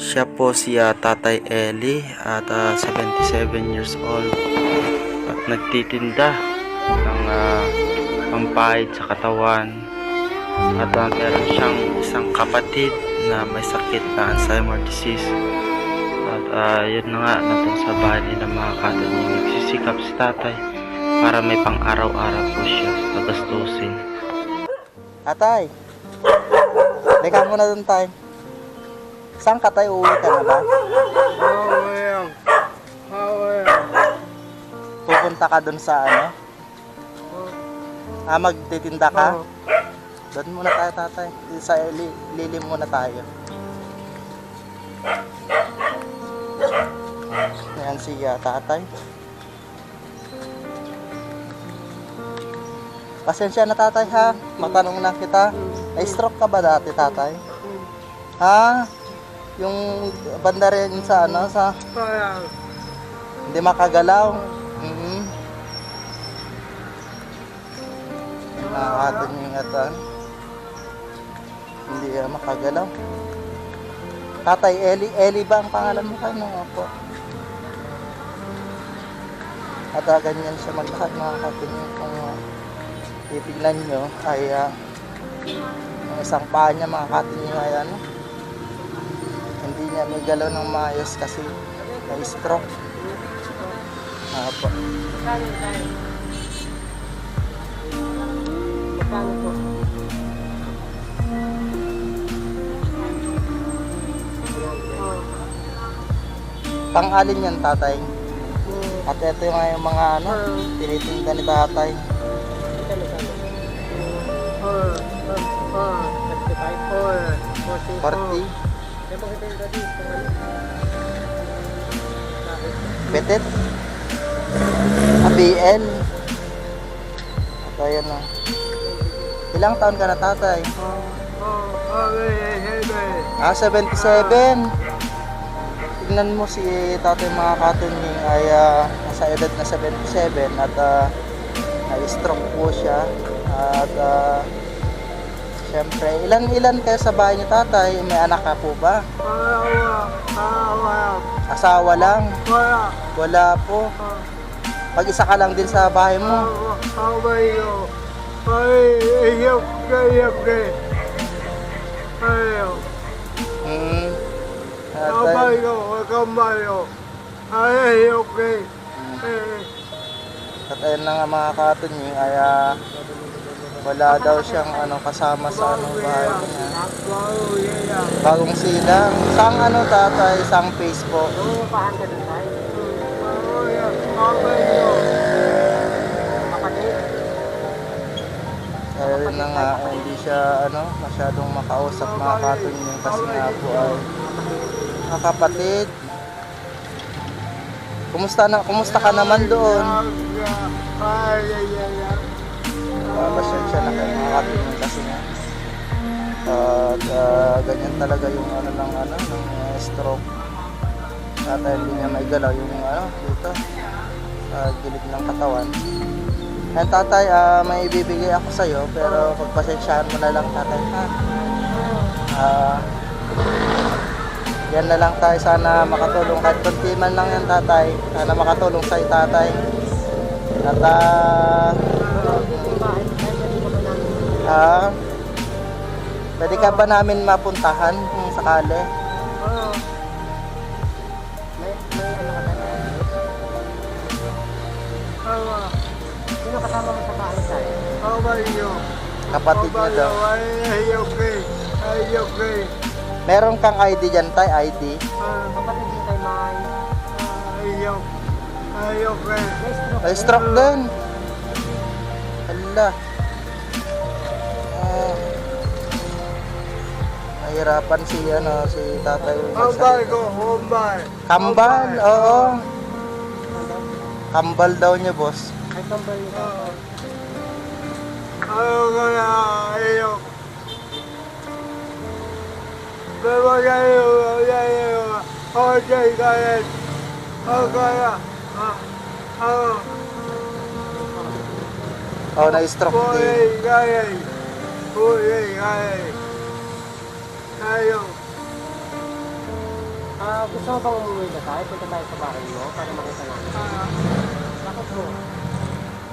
Siya po si ah, Tatay Eli at ah, 77 years old. At nagtitinda ng uh, pampahid sa katawan. At ah, meron siyang isang kapatid na may sakit na Alzheimer disease. At ah, yun na nga natong sa bahay nila mga katunying nagsisikap si tatay para may pang araw-araw po siya sa gastusin. Atay, Teka muna doon tayo. Saan ka tayo? Uwi ka na ba? Pupunta ka doon sa ano? Ah, magtitinda ka? Doon muna tayo, tatay. Sa li lilim muna tayo. Ayan si ah, tatay. Pasensya na tatay ha. Matanong na kita. Na-stroke ka ba dati tatay? Ha? Yung banda rin sa ano, sa hindi makagalaw. Mhm. Nakakatan yung atan. Hindi uh, makagalaw. Tatay Eli, Eli ba ang pangalan mo kayo? Opo. At ah, ganyan siya maglakad mga katingin kung uh, titignan nyo ay ang isang paa niya mga katingin ay ano niya may galaw ng maayos kasi may stroke. Apo. Magkano po? Oh, Pang-alin yan tatay. At ito yung, yung mga ano, tinitinda ni tatay. ito na four, forty, four. 40. Po kita yung? Betet. Ah, BL. At ayan na. Ilang taon ka na tatay? Ah, 77. Tignan mo si tatay mga katunying ay ah, nasa edad na 77 at ah, na-stroke po siya. At ah, syempre, ilan-ilan kayo sa bahay ni tatay? May anak ka po ba? Wala, wala, Asawa lang? wala. Wala po. Ah, Pag-isa ka lang din sa bahay mo. ah, ah, abayo. Ay, iyok ka, iyok ka. Mm. At, ah, Abayo, kamayo. Ay, iyok ka. Eh, at na nga mga katunying ay ah, wala daw siyang ano kasama sa ano bahay niya. Bagong silang. Sang ano tatay, sang face po. Lumapahan ka din tayo. Yeah. Abayo. Kapatid. Ayun na nga, hindi siya ano, masyadong makausap mga katunying kasi nga po ay mga kapatid. Kumusta na, kumusta ka naman doon? Ay, ay, ay, ay. Uh, pasensya na kayo mga katunying kasi nga. At ah, ganyan talaga yung ano ng ano, ng ah, stroke. Tatay hindi niya may galaw yung ano, dito. Sa gilid ng katawan. Ayan tatay, ah, may ibibigay ako sa'yo pero pagpasensyahan mo na lang tatay ha. Ah, yan na lang tayo sana makatulong kahit konti man lang yan tatay. Sana makatulong sa'yo tatay. At ah, ah, pwede ka ba namin mapuntahan kung sakali? Oh. May, may ano ka tayo? Awa. Sino kasama mo sa bahay tayo? Abayo. Kapatid niya daw. Ay, ay, okay. Ay, okay. Meron kang ID dyan tay, ID? Ah, kapatid din tayo, May. Ay, okay. Ay, okay. Ay, stroke din. Hala. Nahirapan si ano, si tatay. Ambay ko, ambay. Kambal, oo. Kambal daw niya, boss. Ay, kambal niya. Ayaw ko na, ayaw. Pero ayaw, ayaw. Okay, kaya. Okay, ah. Ah, Oh, na-stroke din. Buhay, kaya. Buhay, kaya. Ayaw. Ah, gusto mo bang umuwi na tayo? Punta tayo sa bahay mo para makita natin. Ah, Bakit mo?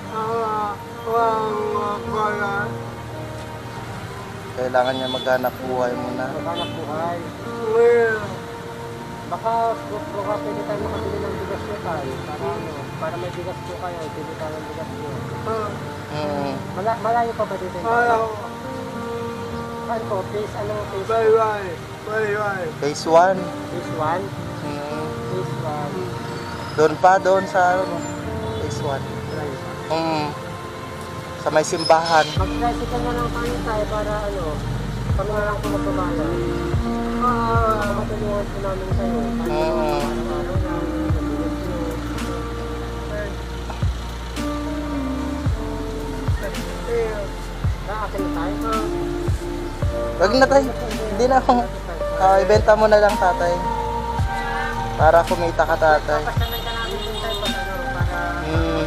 ah, wang wala. Kailangan niya maghanap buhay muna. Maghanap buhay. Ngayon, Baka, baka pwede tayo makabili ng bigas nyo tayo. Para ano, para may bigas po kayo, bili tayo ng bigas nyo. ah, Mm. Mala, malayo pa ba dito? yung ayaw. Saan po? Phase, anong phase? Bye bye. Bye bye. Phase 1. Phase 1? Mm. Phase 1. Doon pa, doon sa ano. Phase 1. Malayo pa. Mm. Sa may simbahan. Mag-tricycle na lang tayo tayo para ano, kami na lang po magbabayan. Ah, Matulungan po namin kayo. Nyo. eh, Naakin na tayo. Ah, Wag na tayo. Hindi na ako. Ah, ibenta mo na lang tatay. Para kumita ka tatay. Ano. Mm.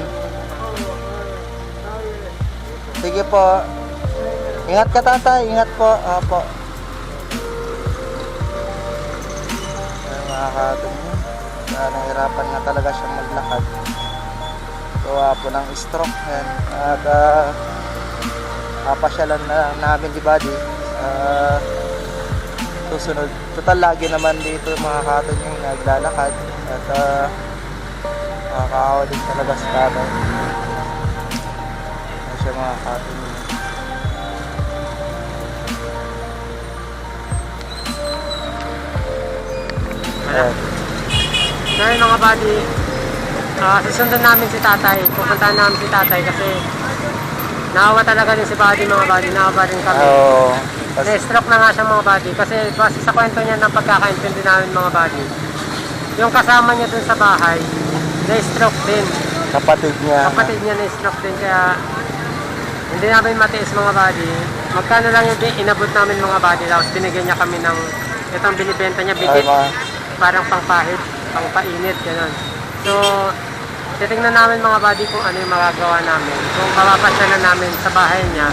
ay, Sige po. Ingat ka tatay. Ingat po. Apo. Ay, mga katong yun. Ah, nahirapan nga talaga siyang maglakad. Gawa po ng stroke. Yan. At ah, papasyalan na namin di ba Ah, susunod. Total lagi naman dito mga katong yung naglalakad. At uh, nakakaawa din talaga sa tatay. Ano siya mga katong yun. Ayan. Yun mga buddy, ah susundan namin si tatay. Pupuntahan namin si tatay kasi naawa talaga din si buddy mga buddy. Naawa rin kami. Oo. Tapos, Na-stroke na nga siya mga buddy kasi base sa kwento niya ng pagkakaintindi namin mga buddy. Yung kasama niya dun sa bahay, na-stroke din. kapatid niya. Kapatid niya na-stroke din kaya hindi namin matiis mga buddy. Magkano lang yung inabot namin mga buddy. Tapos binigyan niya kami ng itong binibenta niya, bigit parang pangpahid, pangpainit, gano'n. So, titingnan namin mga buddy kung ano yung magagawa namin. Kung mapapasyalan namin sa bahay niya.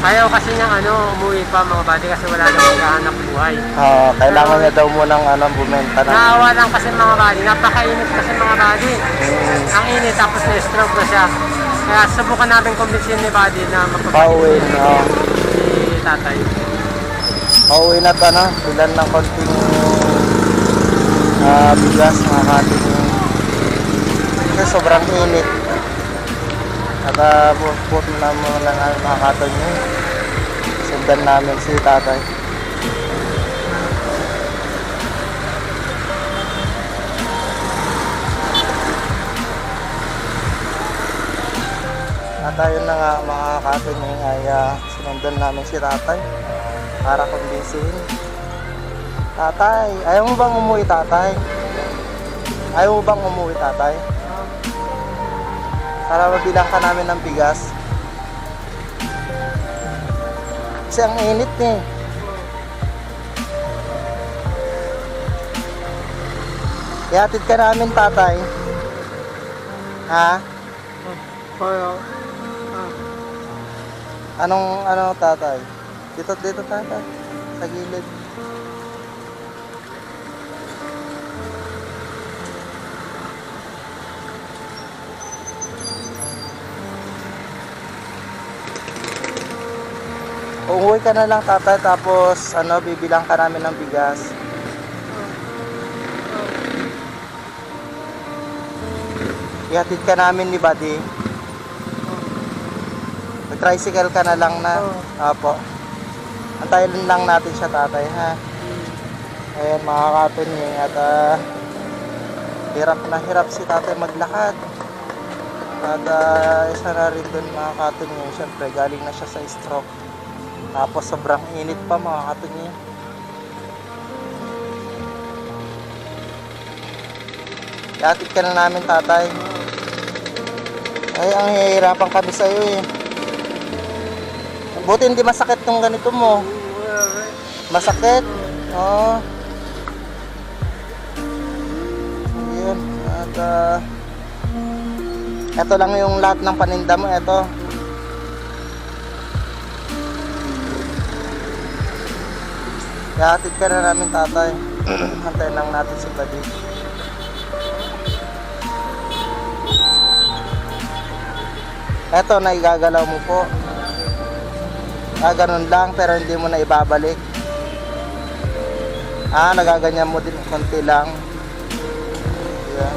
Ayaw kasi niyang ano, umuwi pa mga buddy kasi wala nang maghahanap buhay. ah, kailangan niya daw munang ano, bumenta ng... Naawa lang kasi mga buddy, napakainit kasi mga buddy. Mm, Ang init tapos na-stroke na siya. Kaya subukan namin kumbinsin ni buddy na Pauwi, mapapagod no? si tatay. Pauwi na ta na. Bilan ng konting ah, bigas mga yun. Kasi sobrang init. At uh, buot na mo lang ang katong yun. Sundan namin si tatay. At ayun na nga mga katunying ay uh, sinundan namin si tatay para kumbinsihin. Tatay, ayaw mo bang umuwi tatay? Ayaw mo bang umuwi tatay? Para mabilang ka namin ng bigas. Kasi ang init eh. Ihatid ka namin tatay. Ha? kaya, Anong ano tatay? Dito dito tatay. Sa gilid. Uuwi ka na lang tatay tapos ano bibilang ka namin ng bigas. Ihatid ka namin ni Buddy. Mag-tricycle ka na lang na. Apo. Antayin lang natin siya tatay ha. Ayan mga katunying at ah, hirap na hirap si tatay maglakad. At ah, isa na rin dun mga katunying. Siyempre galing na siya sa stroke. Tapos sobrang init pa mga katunying. Ihatid ka na namin tatay. Ay, ang hihirapan kami sa'yo eh. Buti hindi masakit yung ganito mo. Masakit? Oo. Yun. At ah, ito lang yung lahat ng paninda mo. Ito. Ihatid ka na namin tatay. Antayin lang natin si Buddy. Eto, naigagalaw mo po. Ah, ganun lang, pero hindi mo na ibabalik. Ah, nagaganyan mo din konti lang. Yan.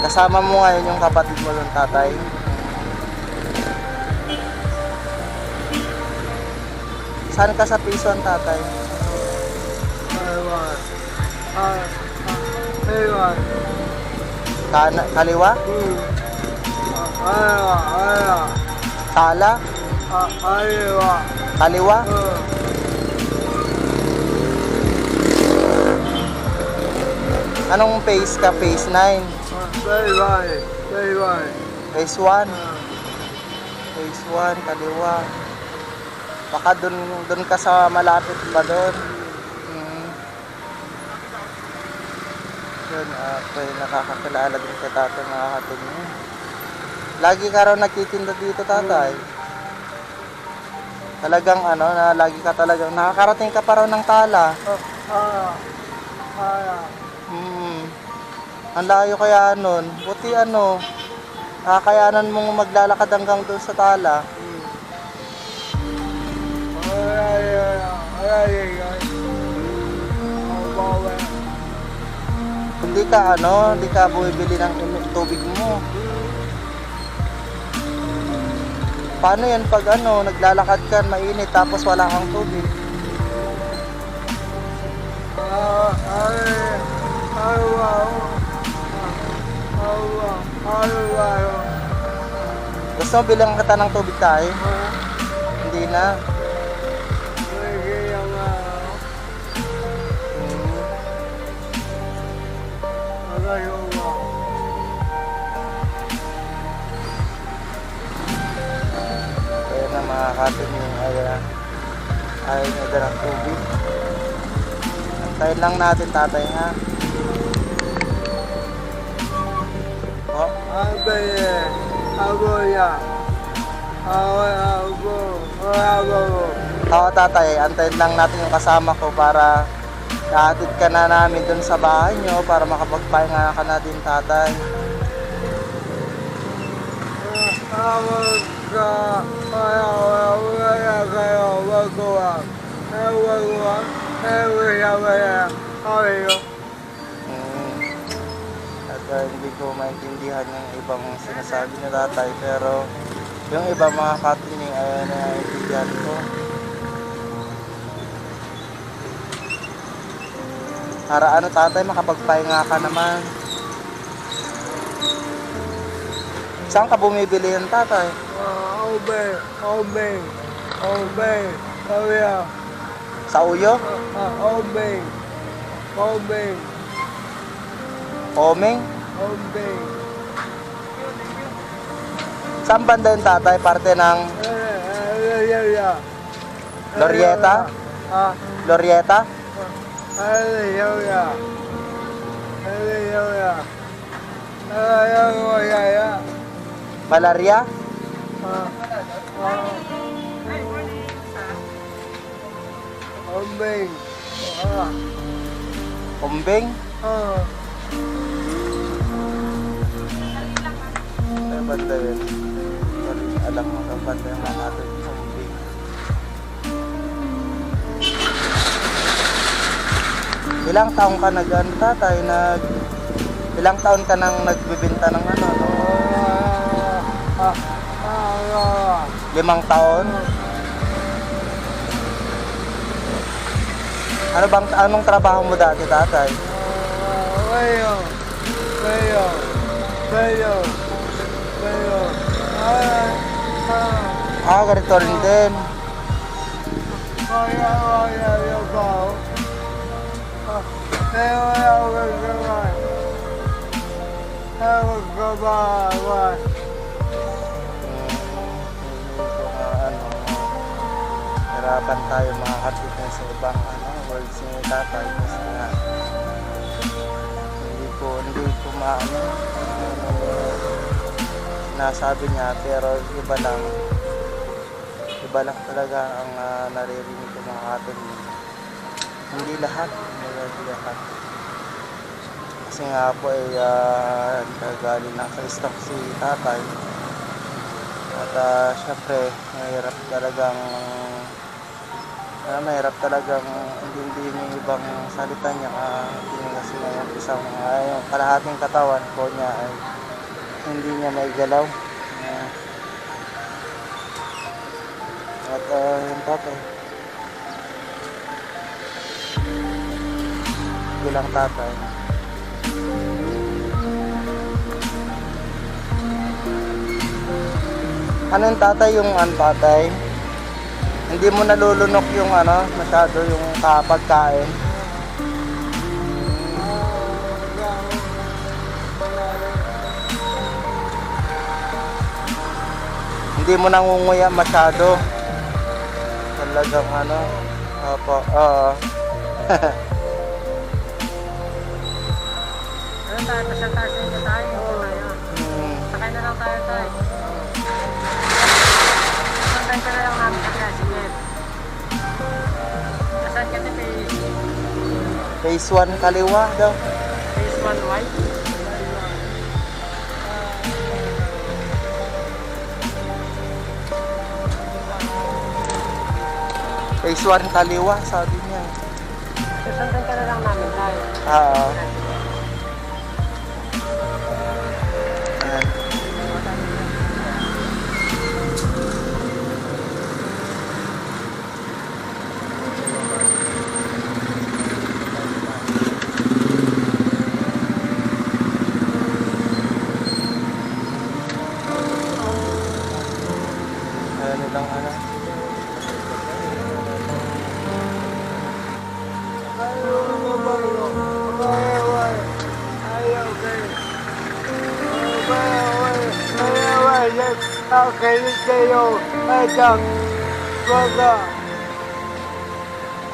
Kasama mo ngayon yung kapatid mo ng tatay. Saan ka sa piso ang tatay? Aywan. Ah, aywan. Kana, kaliwa? Hmm. Aywan, aywan. Tala? Ah. Kaliwa? Ah, Anong phase ka? Phase 9? ah, aywan. Aywan. Phase 1? Ah, Phase 1, kaliwa. Baka dun, dun ka sa malapit ba dun? Hmm. Yun, ah, okay, nakakakilala din kay tatay mga kapatid niya. Lagi ka raw nagtitinda dito tatay. Talagang ano, na lagi ka talagang nakakarating ka pa raw ng tala. ah, ah, ah, Hmm. Ang layo kaya nun. Buti ano, nakakayanan mong maglalakad hanggang doon sa tala. Hindi ka ano, hindi ka bumibili ng tubig mo. Paano yan pag ano, naglalakad ka, mainit, tapos wala kang tubig? Gusto mo bilang kita ng tubig tayo? Hindi na. Kaya na mga kapit niyo, ay, din ng tubig. Antayin lang natin tatay ha. Oh, Oo tatay, antayin lang natin yung kasama ko para Kaatid ka na namin dun sa bahay nyo para makapagpahinga ka na din tatay. Mm. At uh, hindi ko maintindihan yung ibang sinasabi ni tatay pero yung iba mga katining ayaw na maintindihan ko. Para ano tatay, makapagpahinga ka naman. Saan ka bumibili ng tatay? Sa uyo? Omeng? Saan banda yung tatay? Parte ng Glorieta? Ah, Glorieta? Hallelujah. Hallelujah. Hallelujah. Malaria? Ah, ah. Amen. Ah, Umbing? ah. Banda yun? Alam mo saan banda yung mga natin. Umbing. Ilang taong ka nag ano, tatay nag ilang taon ka nang nagbibenta ng ano no? Limang taon ano bang anong trabaho mo dati tatay Mayo. Mayo. Mayo. Mayo. Ah, ah. ah ganito rin din Kaya, kaya, yung bao. Ah, eh, wala ko gagawin. Eh, magkabawal. Hirapan tayo mga katitin sa ibang ano, words ni tatay kasi nga hindi ko, hindi ko maano ano, nasabi niya pero iba lang iba lang talaga ang ah, naririnig ko mga katunying. Hindi lahat, hindi lahat. Kasi nga po ay uh, galing na sa stock si tatay. At uh, syempre, mahirap talagang ah, mahirap talagang intindihin yung ibang salita niya uh, hindi niya kasi yung isang uh, yung kalahating katawan po niya ay hindi niya maigalaw. Ah, at uh, yung tatay. Bilang tatay. Ano yung tatay yung ano tatay? Hindi mo nalulunok yung ano, masyado yung kapagkain. Hindi mo nangunguya masyado. Talagang ano, opo, oo. Ano tayo, pasyal tayo sa inyo tayo. tayo. Hmm. Sakay na lang tayo tayo. Phase 1 kaliwa daw. Phase 1 white? Phase 1 kaliwa, sabi niya. Susundan ka na lang namin tayo. Oo. Ayan.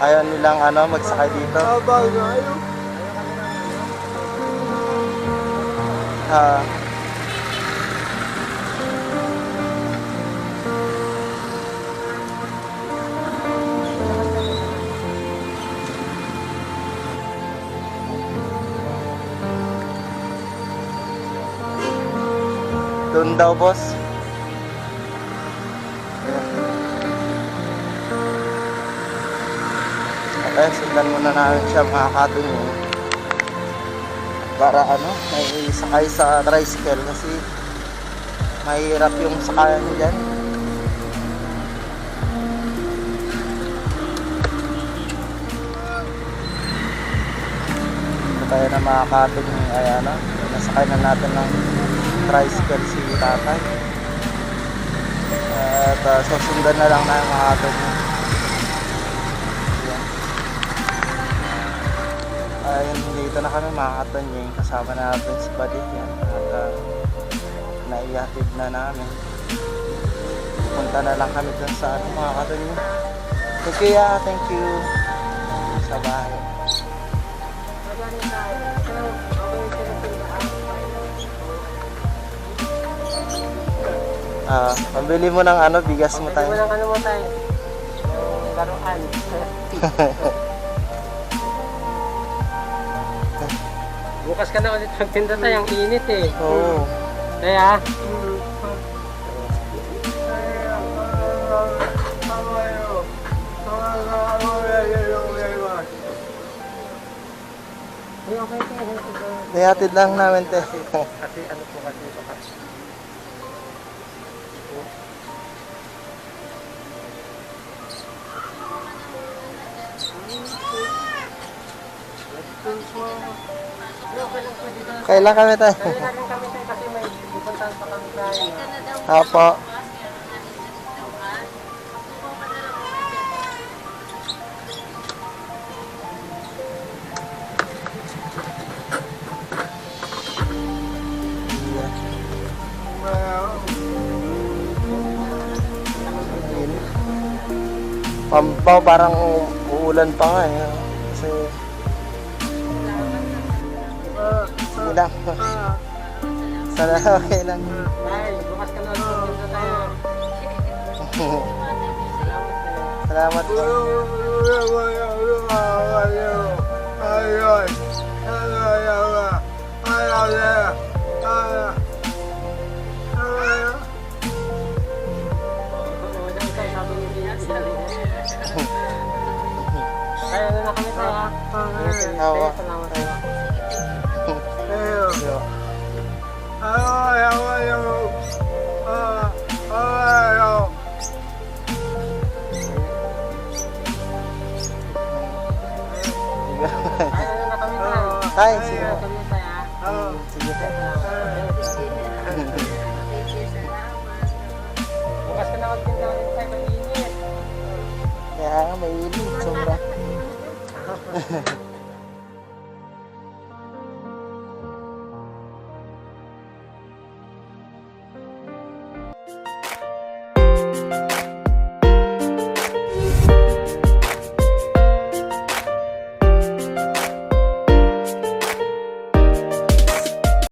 Ayaw nilang ano, magsakay dito. Ah. Doon daw, boss. Okay, sundan muna namin siya mga katunyong. Para ano, may sakay sa tricycle kasi mahirap yung sakayan dyan. Ito tayo na mga katunyong ay ano, nasakay na natin ng tricycle si tatay. At uh, susundan na lang na mga katunyong. Dito na kami mga katonyeng kasama natin si Buddy yan. At uh, naihatid na namin. Punta na lang kami dun sa ano mga katonyeng thank you ya, thank you. Sa bahay. Ah, pambili mo ng ano, bigas mo tayo mo lang ano mo tayo. Yung laruan. Bukas ka na ulit magtinda tayo. Ang init eh. oo Kaya, Ay, okay tayo. Ihatid lang namin te Kasi ano po kasi baka kailan kami tayo rin kami tayo kasi may pupuntahan pa kami tayo. Apo. Pampaw parang uulan pa nga eh. Sige lang. Sana okay lang. Ay, bukas ka na ulit magtinda tayo. Salamat po. Kaya ano na kami tayo? Oo. Salamat Tay, sige. Ha? Sige. Bukas ka na magtinda ulit tayo. Mainit. Kaya nga, mainit. Sobra.